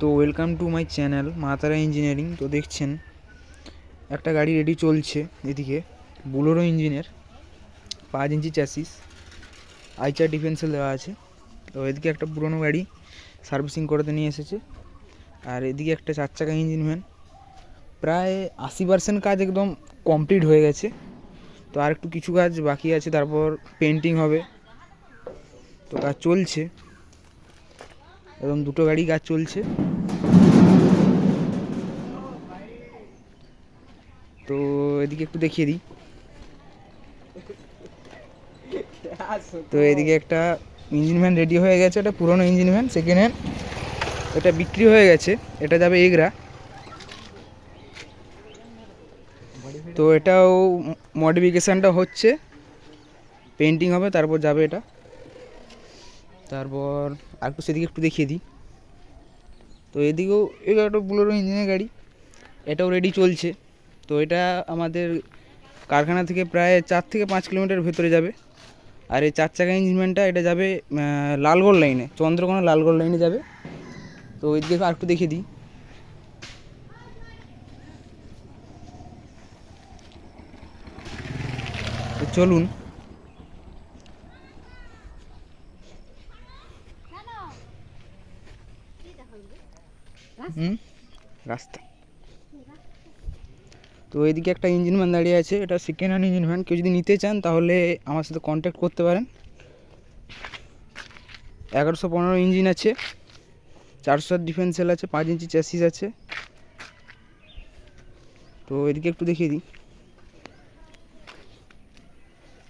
তো welcome to my channel মাতারা engineering তো দেখছেন, একটা গাড়ি রেডি চলছে এদিকে বুলোরো ইঞ্জিনের পাঁচ ইঞ্চি চ্যাসিস আইচার ডিফেন্সেল দেওয়া আছে। তো এদিকে একটা পুরনো গাড়ি সার্ভিসিং করতে নিয়ে এসেছে। আর এদিকে একটা চার চাকা ইঞ্জিন ভ্যান প্রায় আশি পার্সেন্ট কাজ একদম কমপ্লিট হয়ে গেছে। তো আর একটু কিছু কাজ বাকি আছে, তারপর পেন্টিং হবে। তো কাজ চলছে। এবং দুটো গাড়ি কাজ চলছে তো এদিকে একটু দেখিয়ে দিই। তো এদিকে একটা ইঞ্জিন ভ্যান রেডি হয়ে গেছে এটা পুরনো ইঞ্জিন ভ্যান সেকেন্ড হ্যান্ড এটা বিক্রি হয়ে গেছে এটা যাবে এগরা। তো এটাও মডিফিকেশানটা হচ্ছে পেন্টিং হবে তারপর যাবে এটা। তারপর আর একটু সেদিকে একটু দেখিয়ে দিই। তো এদিকেও একটা বুলোরো ইঞ্জিনের গাড়ি এটাও রেডি চলছে। তো এটা আমাদের কারখানা থেকে প্রায় চার থেকে পাঁচ কিলোমিটার ভেতরে যাবে। আর এই চার চাকা ইঞ্জিনটা এটা যাবে লালগড় লাইনে চন্দ্রকোনা লালগড় লাইনে যাবে। তো ওই দিকে আর একটু দেখিয়ে দিই। চলুন। রাস্তা। তো এদিকে একটা ইঞ্জিন ভ্যান দাঁড়িয়ে আছে, এটা সেকেন্ড হ্যান্ড ইঞ্জিন ভ্যান কেউ যদি নিতে চান, তাহলে আমার সাথে কন্ট্যাক্ট করতে পারেন। এগারোশো পনেরো ইঞ্জিন আছে, চারশো ডিফেন্স সেল আছে, পাঁচ ইঞ্চি চ্যাসিস আছে। তো এদিকে একটু দেখিয়ে দিই।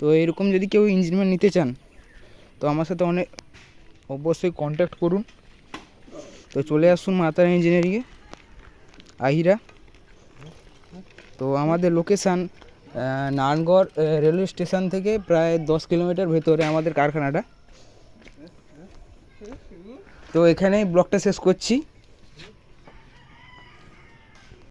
তো এরকম যদি কেউ ইঞ্জিন ভ্যান নিতে চান, তো আমার সাথে অনেক, অবশ্যই কন্ট্যাক্ট করুন। তো চলে আসুন মাতারা ইঞ্জিনিয়ারিংয়ে আহিরা। তো আমাদের লোকেশান নারায়ণগড় রেলওয়ে স্টেশন থেকে প্রায় দশ কিলোমিটার ভেতরে আমাদের কারখানাটা। তো এখানেই ব্লকটা শেষ করছি।